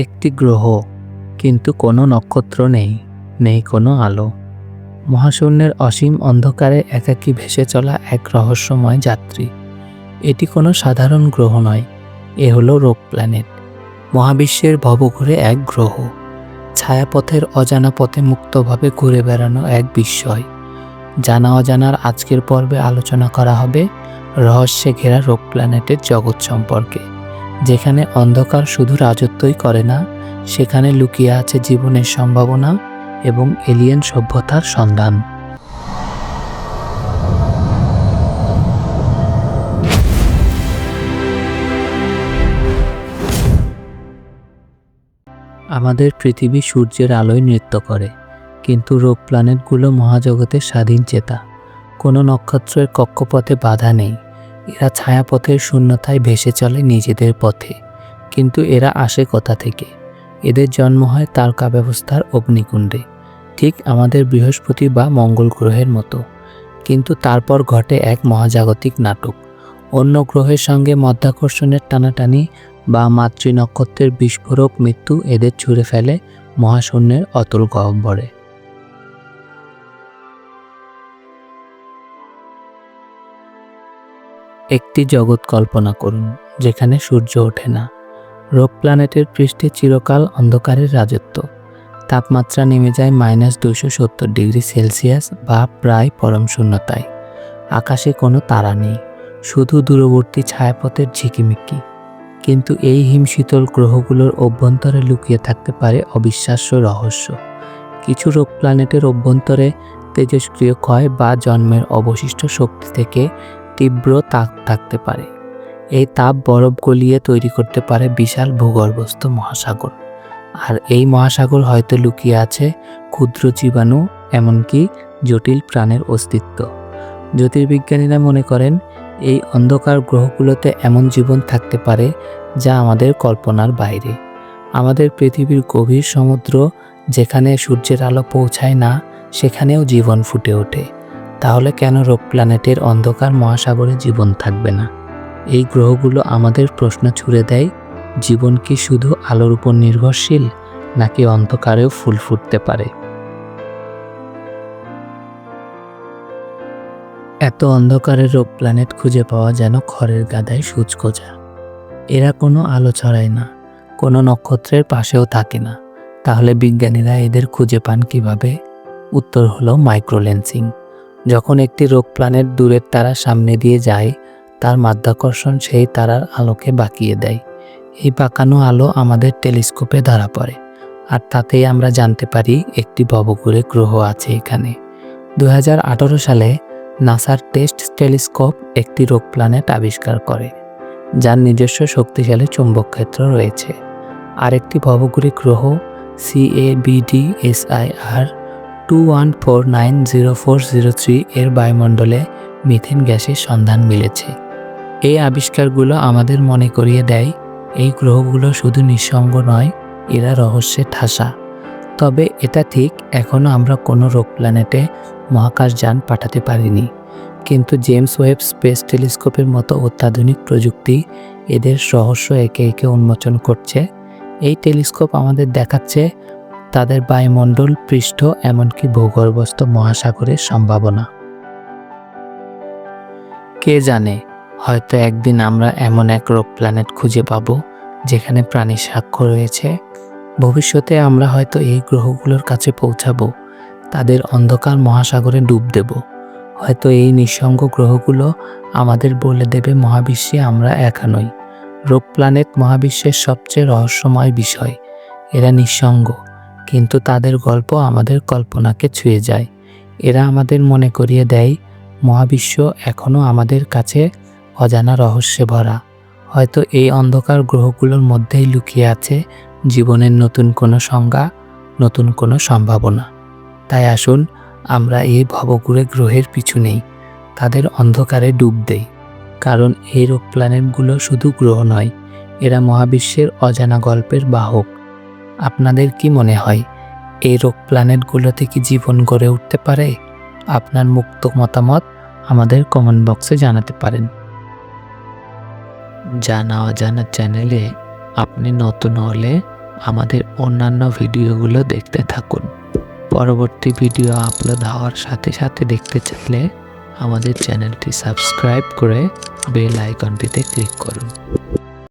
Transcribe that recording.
একটি গ্রহ, কিন্তু কোনো নক্ষত্র নেই নেই কোনো আলো। মহাশূন্যের অসীম অন্ধকারে একাকী ভেসে চলা এক রহস্যময় যাত্রী। এটি কোনো সাধারণ গ্রহ নয়, এ হলো রোগ প্ল্যানেট। মহাবিশ্বের ভবঘুরে এক গ্রহ। ছায়াপথের অজানা পথে মুক্তভাবে ঘুরে বেড়ানো এক বিস্ময়। জানা অজানার আজকের পর্বে আলোচনা করা হবে রহস্যে ঘেরা রোগ প্ল্যানেটের জগৎ সম্পর্কে। যেখানে অন্ধকার শুধু রাজত্বই করে না, সেখানে লুকিয়ে আছে জীবনের সম্ভাবনা এবং এলিয়েন সভ্যতার সন্ধান। আমাদের পৃথিবী সূর্যের আলোয় নৃত্য করে, কিন্তু রোগ প্ল্যানেটগুলো মহাজগতের স্বাধীন চেতা। কোনো নক্ষত্রের কক্ষপথে বাধা নেই। এরা ছায়াপথের শূন্যতায় ভেসে চলে নিজেদের পথে। কিন্তু এরা আসে কোথা থেকে? এদের জন্ম হয় তারকা ব্যবস্থার অগ্নিকুণ্ডে। ঠিক আমাদের বৃহস্পতি বা মঙ্গল গ্রহের মতো। কিন্তু তারপর ঘটে এক মহাজাগতিক নাটক। অন্য গ্রহের সঙ্গে মধ্যাকর্ষণের টানাটানি বা মাতৃ নক্ষত্রের বিস্ফোরক মৃত্যু এদের ছুঁড়ে ফেলে মহাশূন্যের অতল গহ্বরে। একটি জগৎ কল্পনা করুন, যেখানে সূর্য ওঠে না। রোগ প্ল্যানেটের পৃষ্ঠে চিরকাল অন্ধকারের রাজত্ব। তাপমাত্রা নেমে যায় মাইনাস দুশো সত্তর ডিগ্রি সেলসিয়াস বা প্রায় পরম শূন্যতায়। আকাশে কোনো তারা নেই, শুধু দূরবর্তী ছায়াপথের ঝিকিমিকি। কিন্তু এই হিমশীতল গ্রহগুলোর অভ্যন্তরে লুকিয়ে থাকতে পারে অবিশ্বাস্য রহস্য। কিছু রোগ প্ল্যানেটের অভ্যন্তরে তেজস্ক্রিয় ক্ষয় বা জন্মের অবশিষ্ট শক্তি থেকে তীব্র তাপ থাকতে পারে। এই তাপ বরফ গলিয়ে তৈরি করতে পারে বিশাল ভূগর্ভস্থ মহাসাগর। আর এই মহাসাগর হয়তো লুকিয়ে আছে ক্ষুদ্র জীবাণু, এমনকি জটিল প্রাণের অস্তিত্ব। জ্যোতির্বিজ্ঞানীরা মনে করেন, এই অন্ধকার গ্রহগুলোতে এমন জীবন থাকতে পারে যা আমাদের কল্পনার বাইরে। আমাদের পৃথিবীর গভীর সমুদ্র যেখানে সূর্যের আলো পৌঁছায় না, সেখানেও জীবন ফুটে ওঠে। তাহলে কেন রোগ প্ল্যানেটের অন্ধকার মহাসাগরে জীবন থাকবে না? এই গ্রহগুলো আমাদের প্রশ্ন ছুড়ে দেয়, জীবন কি শুধু আলোর উপর নির্ভরশীল, নাকি অন্ধকারেও ফুল ফুটতে পারে? এত অন্ধকারে রোগ প্ল্যানেট খুঁজে পাওয়া যেন খড়ের গাদায় সূচ খোঁজা এরা কোনো আলো ছড়ায় না, কোনো নক্ষত্রের পাশেও থাকে না। তাহলে বিজ্ঞানীরা এদের খুঁজে পান কীভাবে? উত্তর হলো মাইক্রোলেন্সিং যখন একটি রোগ প্ল্যানেট দূরের তারা সামনে দিয়ে যায়, তার মাধ্যাকর্ষণ সেই তারার আলোকে বাঁকিয়ে দেয়। এই বাঁকানো আলো আমাদের টেলিস্কোপে ধরা পড়ে। আর তাতেই আমরা জানতে পারি একটি ভবঘুরে গ্রহ আছে এখানে। দু হাজার আঠারো সালে নাসার টেস্ট টেলিস্কোপ একটি রোগ প্ল্যানেট আবিষ্কার করে, যার নিজস্ব শক্তিশালী চুম্বক ক্ষেত্র রয়েছে। আরেকটি ভবঘুরে গ্রহ CABD SIR two one four nine zero four zero three এর বায়ুমণ্ডলে মিথেন গ্যাসের সন্ধান মিলেছে। এই আবিষ্কারগুলো আমাদের মনে করিয়ে দেয়, এই গ্রহগুলো শুধু নিঃসঙ্গ নয়, এরা রহস্যে ঠাসা। তবে এটা ঠিক এখনও আমরা কোনো রোগ প্ল্যানেটে মহাকাশযান পাঠাতে পারিনি। কিন্তু জেমস ওয়েব স্পেস টেলিস্কোপের মতো অত্যাধুনিক প্রযুক্তি এদের রহস্য একে একে উন্মোচন করছে। এই টেলিস্কোপ আমাদের দেখাচ্ছে তাদের বায়ুমণ্ডল পৃষ্ঠ এমনকি ভূগর্ভস্থ মহাসাগরের সম্ভাবনা। কে জানে, হয়তো একদিন আমরা এমন এক রোগ প্ল্যানেট খুঁজে পাব, যেখানে প্রাণীর সাক্ষ্য রয়েছে। ভবিষ্যতে আমরা হয়তো এই গ্রহগুলোর কাছে পৌঁছাবো, তাদের অন্ধকার মহাসাগরে ডুব দেব। হয়তো এই নিঃসঙ্গ গ্রহগুলো আমাদের বলে দেবে, মহাবিশ্বে আমরা একা নই। রোগ প্ল্যানেট মহাবিশ্বের সবচেয়ে রহস্যময় বিষয়, এরা নিঃসঙ্গ। কিন্তু তাদের গল্প আমাদের কল্পনাকে ছুঁয়ে যায়। এরা আমাদের মনে করিয়ে দেয়, মহাবিশ্ব এখনও আমাদের কাছে অজানা রহস্যে ভরা। হয়তো এই অন্ধকার গ্রহগুলোর মধ্যেই লুকিয়ে আছে জীবনের নতুন কোনো সংজ্ঞা, নতুন কোনো সম্ভাবনা। তাই আসুন, আমরা এই ভবঘুরে গ্রহের পিছু নেই, তাদের অন্ধকারে ডুব দেই। কারণ এই রোগ প্ল্যানেটগুলো শুধু গ্রহ নয়, এরা মহাবিশ্বের অজানা গল্পের বাহক। আপনাদের কি মনে হয়, এই রোগ প্ল্যানেটগুলোতে কি জীবন গড়ে উঠতে পারে? আপনার মুক্ত মতামত আমাদের কমেন্ট বক্সে জানাতে পারেন। জানা অজানা চ্যানেলে আপনি নতুন হলে আমাদের অন্যান্য ভিডিওগুলো দেখতে থাকুন। পরবর্তী ভিডিও আপলোড হওয়ার সাথে সাথে দেখতে চাইলে আমাদের চ্যানেলটি সাবস্ক্রাইব করে বেল আইকনটিতে ক্লিক করুন।